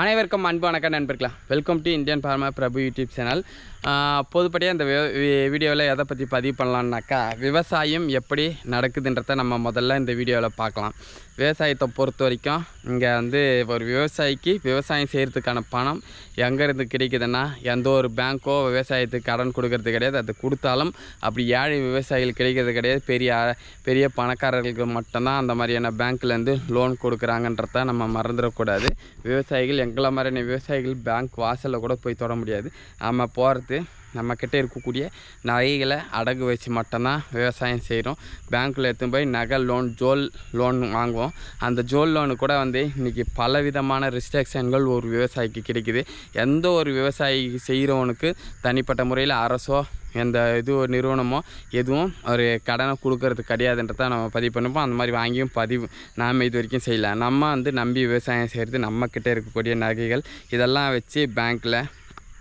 அனைவருக்கும் அன்பு வணக்கம் நண்பர்களா. Welcome to Indian pharma Prabhu YouTube channel பொதுப்படியாக இந்த வீடியோவில் எதை பற்றி பதிவு பண்ணலான்னாக்கா விவசாயம் எப்படி நடக்குதுன்றத நம்ம முதல்ல இந்த வீடியோவில் பார்க்கலாம். விவசாயத்தை பொறுத்த வரைக்கும் இங்கே வந்து ஒரு விவசாயிக்கு விவசாயம் செய்கிறதுக்கான பணம் எங்கேருந்து கிடைக்குதுன்னா எந்த ஒரு பேங்க்கோ விவசாயத்துக்கு கடன் கொடுக்கறது கிடையாது. அது கொடுத்தாலும் அப்படி ஏழை விவசாயிகள் கிடைக்கிறது கிடையாது. பெரிய பெரிய பணக்காரர்களுக்கு மட்டும்தான் அந்த மாதிரியான பேங்க்லேருந்து லோன் கொடுக்குறாங்கன்றத நம்ம மறந்துடக்கூடாது. விவசாயிகள் எங்களை மாதிரியான விவசாயிகள் பேங்க் வாசலில் கூட போய் தொட முடியாது. நம்ம போகிறது நம்மக்கிட்ட இருக்கக்கூடிய நகைகளை அடகு வச்சு மட்டும்தான் விவசாயம் செய்கிறோம். பேங்க்கில் எடுத்துன்னு போய் நகை லோன் ஜோல் லோன் வாங்குவோம். அந்த ஜோல் லோனு கூட வந்து இன்றைக்கி பலவிதமான ரிஸ்ட்ரிக்ஷன்கள் ஒரு விவசாயிக்கு கிடைக்குது. எந்த ஒரு விவசாயி செய்கிறவனுக்கு தனிப்பட்ட முறையில் அரசோ எந்த இது ஒரு நிறுவனமோ எதுவும் ஒரு கடனை கொடுக்கறது கிடையாதுன்றத நம்ம பதிவு பண்ணுவோம். அந்த மாதிரி வாங்கியும் பதிவு நாம் இது வரைக்கும் செய்யலை. நம்ம வந்து நம்பி விவசாயம் செய்கிறது நம்மக்கிட்ட இருக்கக்கூடிய நகைகள். இதெல்லாம் வச்சு பேங்க்கில்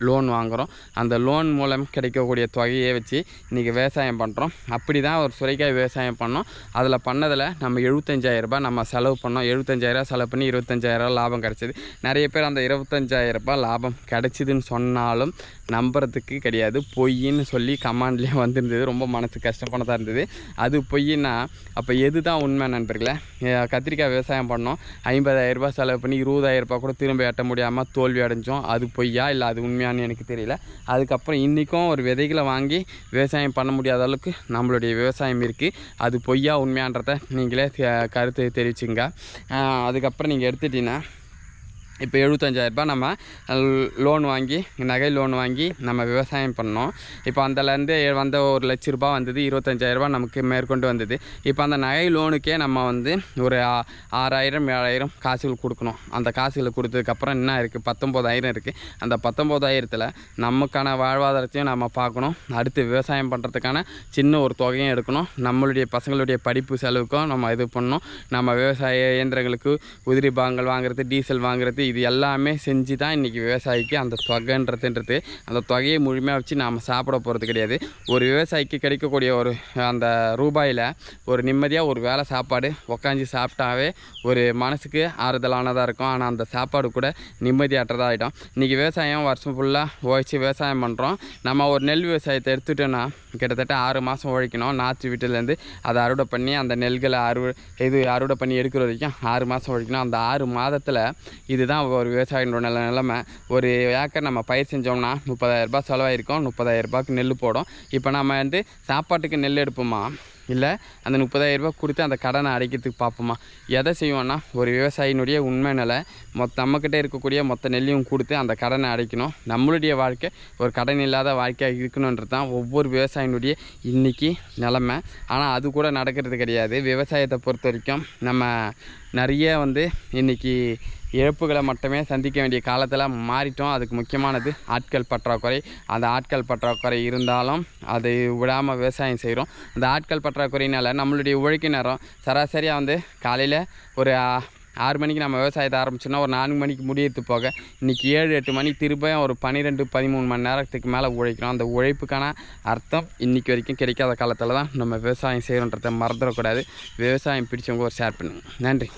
லோன் வாங்குகிறோம் அந்த லோன் மூலம் கிடைக்கக்கூடிய தொகையை வச்சு இன்றைக்கி விவசாயம் பண்ணுறோம் அப்படி தான் ஒரு சுரைக்காய் விவசாயம் பண்ணோம். அதில் பண்ணதில் நம்ம எழுபத்தஞ்சாயிரரூபா நம்ம செலவு பண்ணோம். எழுபத்தஞ்சாயிரரூபா செலவு பண்ணி இருபத்தஞ்சாயிரரூபா லாபம் கிடச்சிது. நிறைய பேர் அந்த இருபத்தஞ்சாயிரரூபா லாபம் கிடச்சிதுன்னு சொன்னாலும் நம்புறதுக்கு கிடையாது. பொய்ன்னு சொல்லி கமாண்ட்லேயே வந்துருந்தது. ரொம்ப மனசு கஷ்டப்படதாக இருந்தது. அது பொய்னா அப்போ எது தான் உண்மை நண்பர்களே? கத்திரிக்காய் விவசாயம் பண்ணோம். ஐம்பதாயிரரூபா செலவு பண்ணி இருபதாயிரரூபா கூட திரும்ப எட்ட முடியாமல் தோல்வி அடைஞ்சோம். அது பொய்யா? இல்லை அது உண்மையாக உண்மையானு எனக்கு தெரியல. அதுக்கப்புறம் இன்றைக்கும் ஒரு விதைகளை வாங்கி விவசாயம் பண்ண முடியாத அளவுக்கு நம்மளுடைய விவசாயம் இருக்குது அது பொய்யா உண்மையான்றதை நீங்களே கருத்து தெரிவிச்சுங்க. அதுக்கப்புறம் நீங்கள் எடுத்துட்டீங்கன்னா இப்போ எழுபத்தஞ்சாயிரரூபா நம்ம லோன் வாங்கி நகை லோன் வாங்கி நம்ம விவசாயம் பண்ணோம். இப்போ அந்தலேருந்து வந்த ஒரு லட்ச ரூபா வந்தது இருபத்தஞ்சாயிரரூபா நமக்கு மேற்கொண்டு வந்தது. இப்போ அந்த நகை லோனுக்கே நம்ம வந்து ஒரு ஆறாயிரம் ஏழாயிரம் காசுகள் கொடுக்கணும். அந்த காசுகளை கொடுத்ததுக்கப்புறம் என்ன இருக்குது பத்தொம்போதாயிரம் இருக்குது அந்த பத்தொம்போதாயிரத்தில் நமக்கான வாழ்வாதாரத்தையும் நம்ம பார்க்கணும். அடுத்து விவசாயம் பண்ணுறதுக்கான சின்ன ஒரு தொகையும் எடுக்கணும். நம்மளுடைய பசங்களுடைய படிப்பு செலவுக்கும் நம்ம இது பண்ணணும். நம்ம விவசாய இயந்திரங்களுக்கு உதிரி பாகங்கள் வாங்குறது டீசல் வாங்குறது இது எல்லாமே செஞ்சு தான் இன்றைக்கி விவசாயிக்கு அந்த தொகைன்றதுன்றது. அந்த தொகையை முழுமையாக வச்சு நாம் சாப்பிட போகிறது கிடையாது. ஒரு விவசாயிக்கு கிடைக்கக்கூடிய ஒரு அந்த ரூபாயில் ஒரு நிம்மதியாக ஒரு வேலை சாப்பாடு உக்காஞ்சி சாப்பிட்டாவே ஒரு மனசுக்கு ஆறுதலானதாக இருக்கும். ஆனால் அந்த சாப்பாடு கூட நிம்மதியாற்றதாக ஆகிடும் இன்றைக்கி விவசாயம் வருஷம் ஃபுல்லாக உழைச்சி விவசாயம் பண்ணுறோம் நம்ம ஒரு நெல் விவசாயத்தை எடுத்துட்டோன்னா கிட்டத்தட்ட ஆறு மாதம் உழைக்கணும். நாற்று வீட்டிலேருந்து அதை அறுவடை பண்ணி அந்த நெல்களை அறுவடை இது அறுவடை பண்ணி எடுக்கிற வரைக்கும் ஆறு மாதம் உழைக்கணும். அந்த ஆறு மாதத்தில் இதுதான் ஒரு விவசாயினோட நில நிலமை. ஒரு ஏக்கர் நம்ம பயிர் செஞ்சோம்னா முப்பதாயிரரூபா செலவாயிருக்கோம். முப்பதாயிரரூபாய்க்கு நெல் போடும். இப்போ நம்ம வந்து சாப்பாட்டுக்கு நெல் எடுப்போமா? இல்லை அந்த முப்பதாயிரரூபா கொடுத்து அந்த கடனை அடைக்கிறதுக்கு பார்ப்போமா? எதை செய்வோம்னா ஒரு விவசாயினுடைய உண்மை நிலை மொத்த நம்மக்கிட்ட இருக்கக்கூடிய மொத்த நெல்லையும் கொடுத்து அந்த கடனை அடைக்கணும். நம்மளுடைய வாழ்க்கை ஒரு கடன் இல்லாத வாழ்க்கையாக இருக்கணுன்றது தான் ஒவ்வொரு விவசாயினுடைய இன்றைக்கி நிலமை. ஆனால் அது கூட நடக்கிறது கிடையாது. விவசாயத்தை பொறுத்த வரைக்கும் நம்ம நிறைய வந்து இன்றைக்கி இழப்புகளை மட்டுமே சந்திக்க வேண்டிய காலத்தில் மாறிட்டோம். அதுக்கு முக்கியமானது ஆட்கள் பற்றாக்குறை. அந்த ஆட்கள் பற்றாக்குறை இருந்தாலும் அதை விடாமல் விவசாயம் செய்கிறோம் அந்த ஆட்கள் பற்றாக்குறையினால் நம்மளுடைய உழைக்க நேரம் சராசரியாக வந்து காலையில் ஒரு ஆறு மணிக்கு நம்ம விவசாயத்தை ஆரம்பிச்சோன்னா ஒரு நான்கு மணிக்கு முடியறது போக இன்றைக்கி ஏழு எட்டு மணி திரும்ப ஒரு பன்னிரெண்டு பதிமூணு மணி நேரத்துக்கு மேலே உழைக்கிறோம். அந்த உழைப்புக்கான அர்த்தம் இன்றைக்கி வரைக்கும் கிடைக்காத காலத்தில் தான் நம்ம விவசாயம் செய்கிறோன்றதை மறந்துடக்கூடாது. விவசாயம் பிடிச்சவங்க ஒரு ஷேர் பண்ணுங்கள் நன்றி.